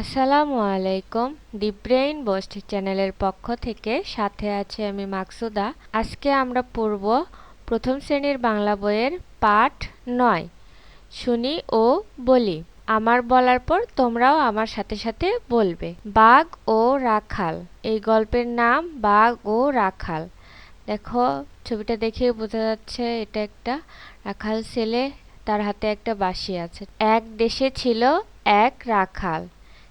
আসসালামু আলাইকুম দি brain boost চ্যানেলের পক্ষ থেকে। সাথে আছে আমি মাকসুদা। আজকে আমরা পূর্ব প্রথম শ্রেণির বাংলা বইয়ের পাঠ নয়। শুনি ও বলি। আমার বলার পর তোমরাও আমার সাথে সাথে বলবে। বাঘ ও রাখাল। এই গল্পের নাম বাঘ ও রাখাল। দেখো, ছবিটা দেখে বোঝা যাচ্ছে এটা একটা রাখাল ছেলে, তার হাতে একটা বাঁশি আছে। এক দেশে ছিল এক রাখাল।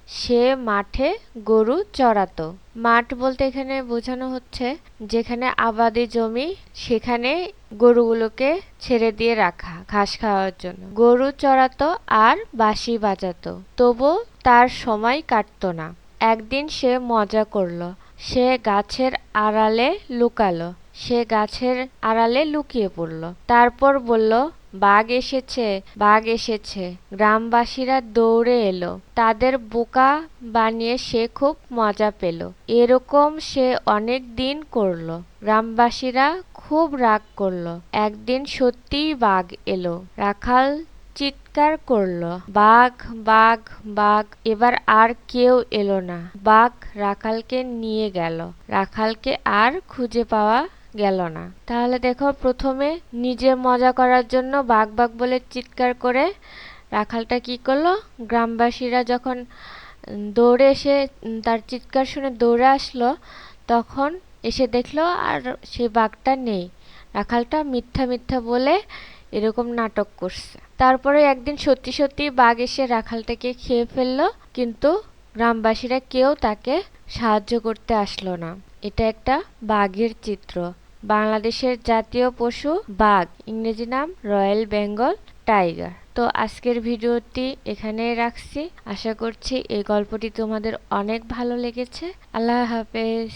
সে মাঠে গরু চড়াতো। মাঠ বলতে এখানে বোঝানো হচ্ছে যেখানে আবাদি জমি, সেখানে গরুগুলোকে ছেড়ে দিয়ে রাখা, ঘাস খাওয়ার জন্য। গরু চড়াতো আর বাঁশি বাজাতো, তবু তার সময় কাটতো না। একদিন সে মজা করল, সে গাছের আড়ালে লুকালো, সে গাছের আড়ালে লুকিয়ে পড়ল। তারপর বলল বাঘ এসেছে বাঘ এসেছে। গ্রামবাসীরা দৌড়ে এলো। তাদের বোকা বানিয়ে সে খুব মজা পেল। এরকম সে অনেক দিন করল। গ্রামবাসীরা খুব রাগ করল। একদিন সত্যিই বাঘ এলো। রাখাল চিৎকার করল, বাঘ বাঘ বাঘ, এবার আর কেউ এলো না। বাঘ রাখালকে নিয়ে গেল। রাখালকে আর খুঁজে পাওয়া গেল না। তাহলে দেখো, প্রথমে নিজে মজা করার জন্য বাঘ বাঘ বলে চিৎকার করে রাখালটা কি করল? গ্রামবাসীরা যখন দৌড়ে এসে তার চিৎকার শুনে দৌড়ে আসলো, তখন এসে দেখল আর সে বাঘটা নেই। রাখালটা মিথ্যা মিথ্যা বলে এরকম নাটক করছে। তারপরে একদিন সত্যি সত্যি বাঘ এসে রাখালটাকে খেয়ে ফেলল, কিন্তু গ্রামবাসীরা কেউ তাকে সাহায্য করতে আসলো না। এটা একটা বাঘের চিত্র। বাংলাদেশের জাতীয় পশু বাঘ, ইংরেজি নাম রয়্যাল বেঙ্গল টাইগার। তো আজকের ভিডিওটি এখানেই রাখছি। আশা করছি এই গল্পটি তোমাদের অনেক ভালো লেগেছে। আল্লাহ হাফেজ।